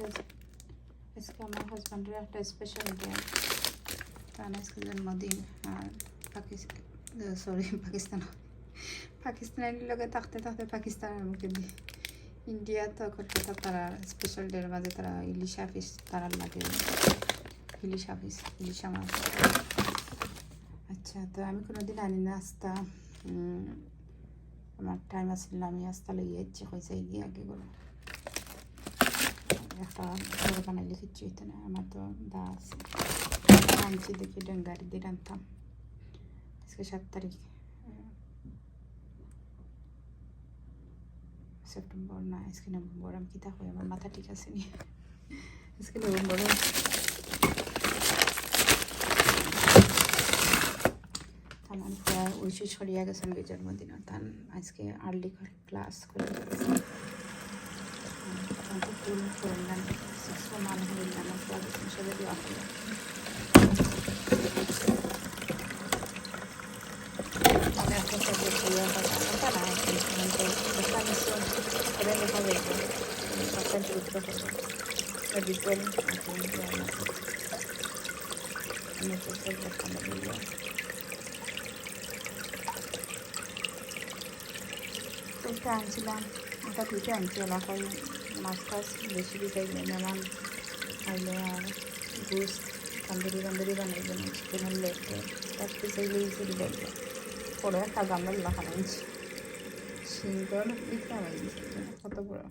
আজকে আমার হাজব্যান্ডের একটা স্পেশাল ডে কারণ আজকে জন্মদিন আর পাকিস্তান সরি পাকিস্তান পাকিস্তানের লগে থাকতে থাকতে পাকিস্তানের মুখে দিয়ে ইন্ডিয়া তো কলকাতা তারা স্পেশাল ডের মাঝে তারা ইলিশা ফিস তারা লাগে। ইলিশা ফিস ইলিশা মাছ আচ্ছা তো আমি কোনোদিন আনি না, আস্তা আমার টাইম আসলে আমি আস্তা লইয়া ইচ্ছে হয়েছে গিয়ে আগে করে একটা বড় বানাইলে কিচ্ছু হইতো না আমার তো দা আছে আনছি দেখি ডেঙ্গারি দিয়ে রান্তাম আজকে সাত তারিখ সেপ্টেম্বর না আজকে নভেম্বর আমি কিতা হই আমার মাথা ঠিক আছে নি আজকে নভেম্বর আমার প্রায় উইশে ছড়িয়ে গেছে আমি জন্মদিন তান আজকে আর্লি ক্লাস করে গেছে tanto full করলাম সিক্স মান হইলাম পরে হিসেবে দেওয়া হলো আমি এখন সব দিয়ে বাজানো তারা কিন্তু একটা মিশ্রণ করে লেখা যাবে সবটা যুক্ত করবো বিপল আমি তো দেখানো দিলাম এটা আনছিলাম ওটা দুটো আনছি এলাকায় মাছ বেশি দিতে মেহমান খাইলে আর গুস তন্দুরি তন্দুরি বানাইবে না চিকেনের লেগে পিস এগুলো ইজিলি দেখবে পরে একটা গামলা লাখা সিঙ্গল ইটা বানিয়েছি কত বড়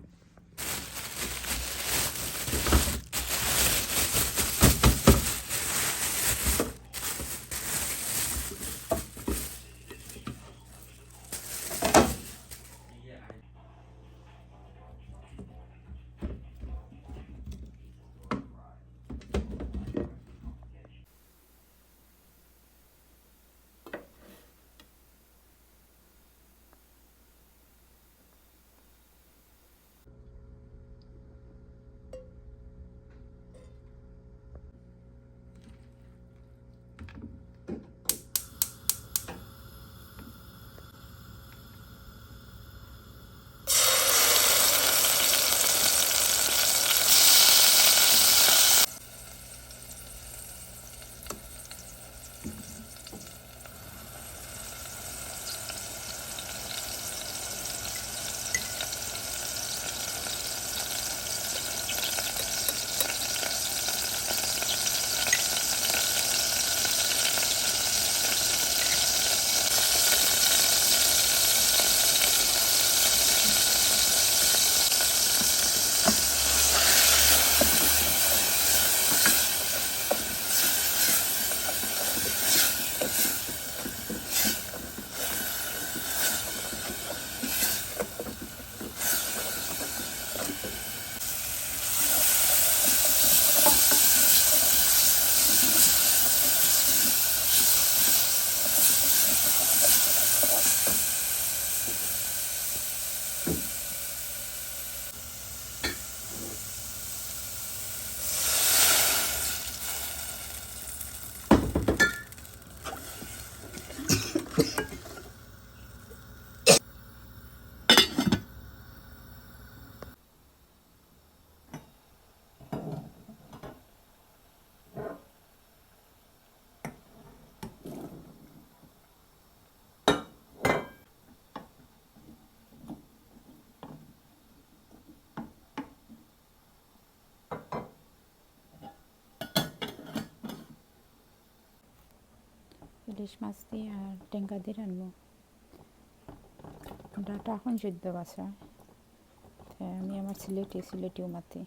ইলিশ মাছ দিয়ে আর টেঙ্গা দিয়ে রানবো। ডাটা এখন যুদ্ধ বাসা আমি আমার সিলেটি সিলেটিও মাতি।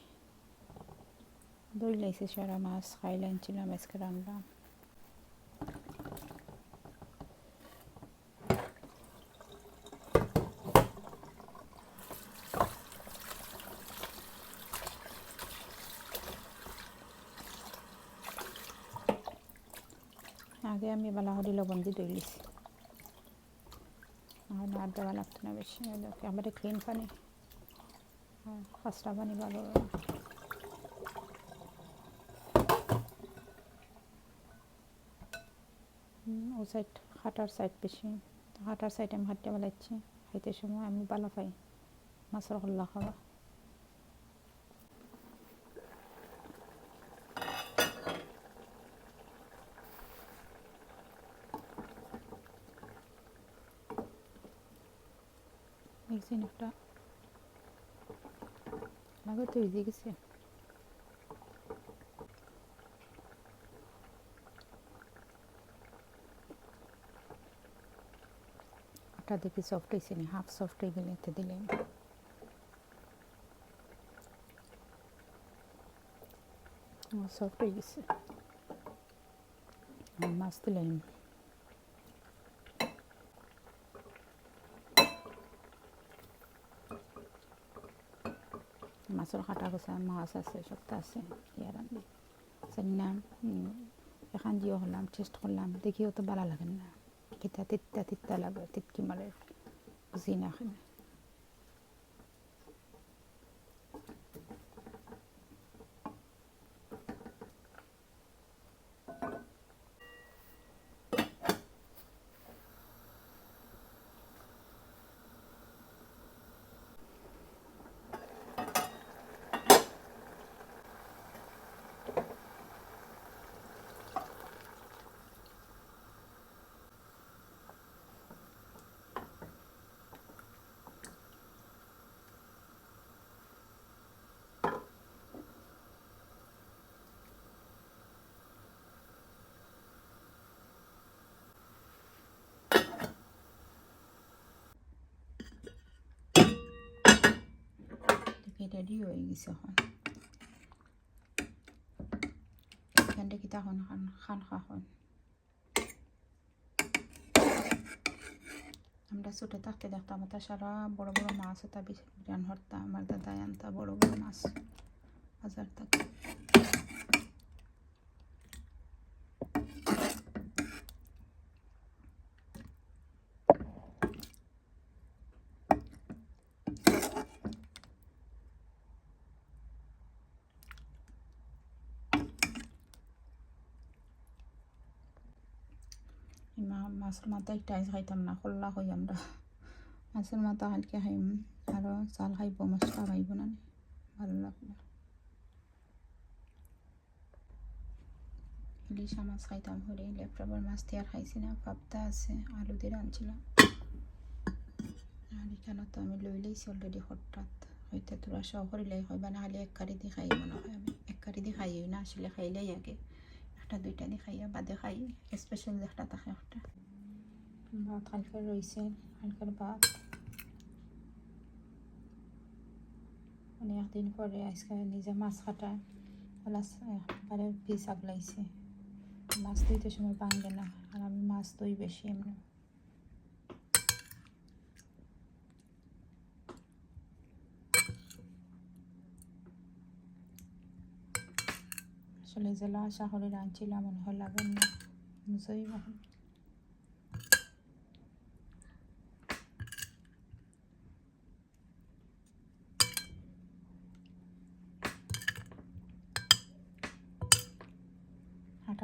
দই লাইছে সারা মাছ খাইলে আনছিলাম আজকে রান্না আগে আমি বালাহরি লবণ দিয়ে দই লিছি আর দেওয়া লাগতো না বেশি। আমার ক্লিন পানি। আর পানি ভালো ও সাইড হাঁটার সাইড বেশি। হাঁটার সাইড আমি হাঁটতে বেলাচ্ছি। খাইতে সময় আমি ভালো পাই। মাছের হল্লা খাওয়া। গেছে একটা লাগে তো হয়ে গেছে ওটা দেখি সফট হয়েছে না হাফ সফট হয়ে গেলে এতে দিলে সফট হয়ে গেছে মাছ দিলাম মাছের কাটা কষা মাছ আছে সবটা আছে ইয়ার আমি জানি না উম, এখান দিয়ে হলাম টেস্ট করলাম দেখিও তো ভালো লাগে না কিতা তিত্তা তিত্তা লাগে তিতকি মারে বুঝি না দেখি রেডি হয়ে গেছে এখন এখান খান খান খাখন আমরা ছোটো থাকতে দেখতাম তা সারা বড় বড় মাছ, ওটা বিরান হরতাম আমার দাদাই আনতা, বড় বড় মাছ, বাজার থেকে। মাছের মাথা ইটাই খাইতাম না, খোল্লা খাই আমরা। মাছের মাথা হালকে খাইম আরও চাল খাইব, মশলা খাইব না। ভালো লাগবে ইলিশা মাছ খাইতাম হরে লেপটাবার মাছ দিয়ে আর খাইছি না, পাবদা আছে, আলু দিয়ে রাঁধছিলাম। আর এখানে তো আমি লই লইছি অলরেডি হঠাৎ হয়তো তোরা শহরে হয় বা খালি এক কারি দিয়ে খাই মনে হয় আমি। এক কারি দিয়ে খাই না, আসলে খাইলেই আগে। একটা, দুইটা দেখাইয়া বা দেখাই খাই স্পেশাল একটা থাকে একটা। ভাত হালকা রয়েছে হালকার ভাত। একদিন পরে আজকে নিজে মাছ কাটা, প্লাস একবারে পিস আগলাইছে মাছ ধুইতে সময় পাঙ্গে না, আর আমি মাছ দই বেশি এমনি। আসলে জেলা আশা করে রাঁধছিলাম মনে হয় লাগেন না। বুঝতেই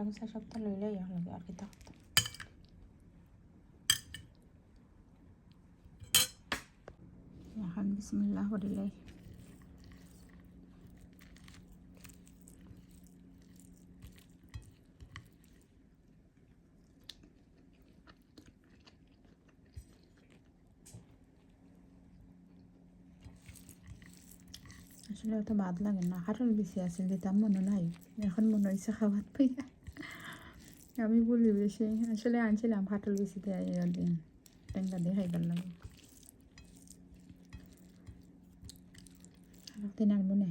গুছা সপ্তাহ লইলেই লাগে আর কি থাকতো এখন বিসমিল্লাহ করিলাই আসলে অত বাদ লাগে না হাটল বেশি আছে দিতাম মনে নাই, এখন মনে হয়েছে খাবার পাইয়া আমি বলি বেশি আসলে আনছিলাম হাটল বেশি দেয় দিন টেঙ্গা দিয়ে খাইবার লাগে। একদিন আর মনে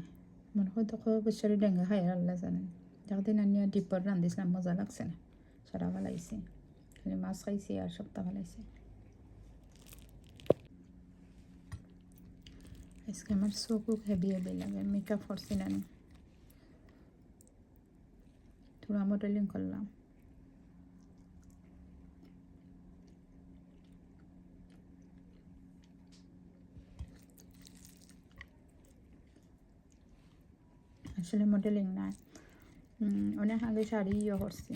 মনে হয় তখন বছরে ডেঙ্গা খাই আল্লাহ জানেন একদিন আনিয়া ডিপর রান্ধিছিলাম মজা লাগছে না। সারা ভালাইছে খালি মাছ খাইছি আর সপ্তাহ ভালাইছে আজকে আমার চোখও হেভি হেভি লাগে মেকআপ করছি না থোড়া মডেলিং করলাম আসলে মডেলিং না অনেক আগে শাড়ি ইয়ে করছি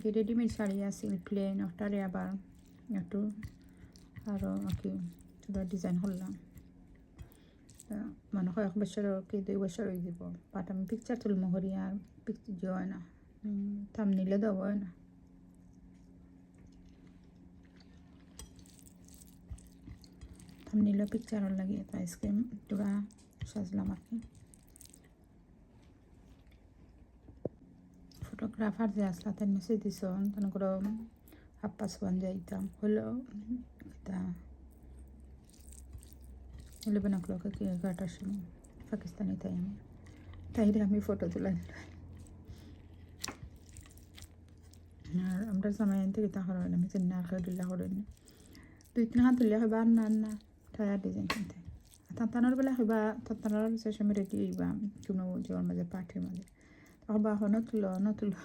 কি রেডিমেড শাড়ি আছিল প্লেন ওটারে আবার একটু আরও কি ডিজাইন করলাম তা মনে হয় এক বছর কি দুই বছর হয়ে যাব বাট আমি পিকচার তুলবো করি আর পিকচার না থাম নিলে হয় না থামনিলো পিকচারও লাগে তো আইসক্রিম তোরা সাজলাম আর কি ফটোগ্রাফার যে আসলা তাই মেসেজ দিছ তখন করে হাপ্পাস বন যাইতাম হলো এটা ইলেভেন ও ক্লকে কি এগারোটার সময় পাকিস্তানি তাই আমি। ফটো তুলে আর আমরা সময় থেকে তা করেন আমি চিন্তা আর খেয়ে করেন দুই তিন হাত তুলিয়া হইবা আর না না। টায়ার ডিজাইন কিনতে। তাঁতানোর বেলা হইবা, তাঁতানোর শেষ আমি রেডি হইবা কোনো জোর মাঝে পাঠির মাঝে। হবা হন তুলো ন তুলো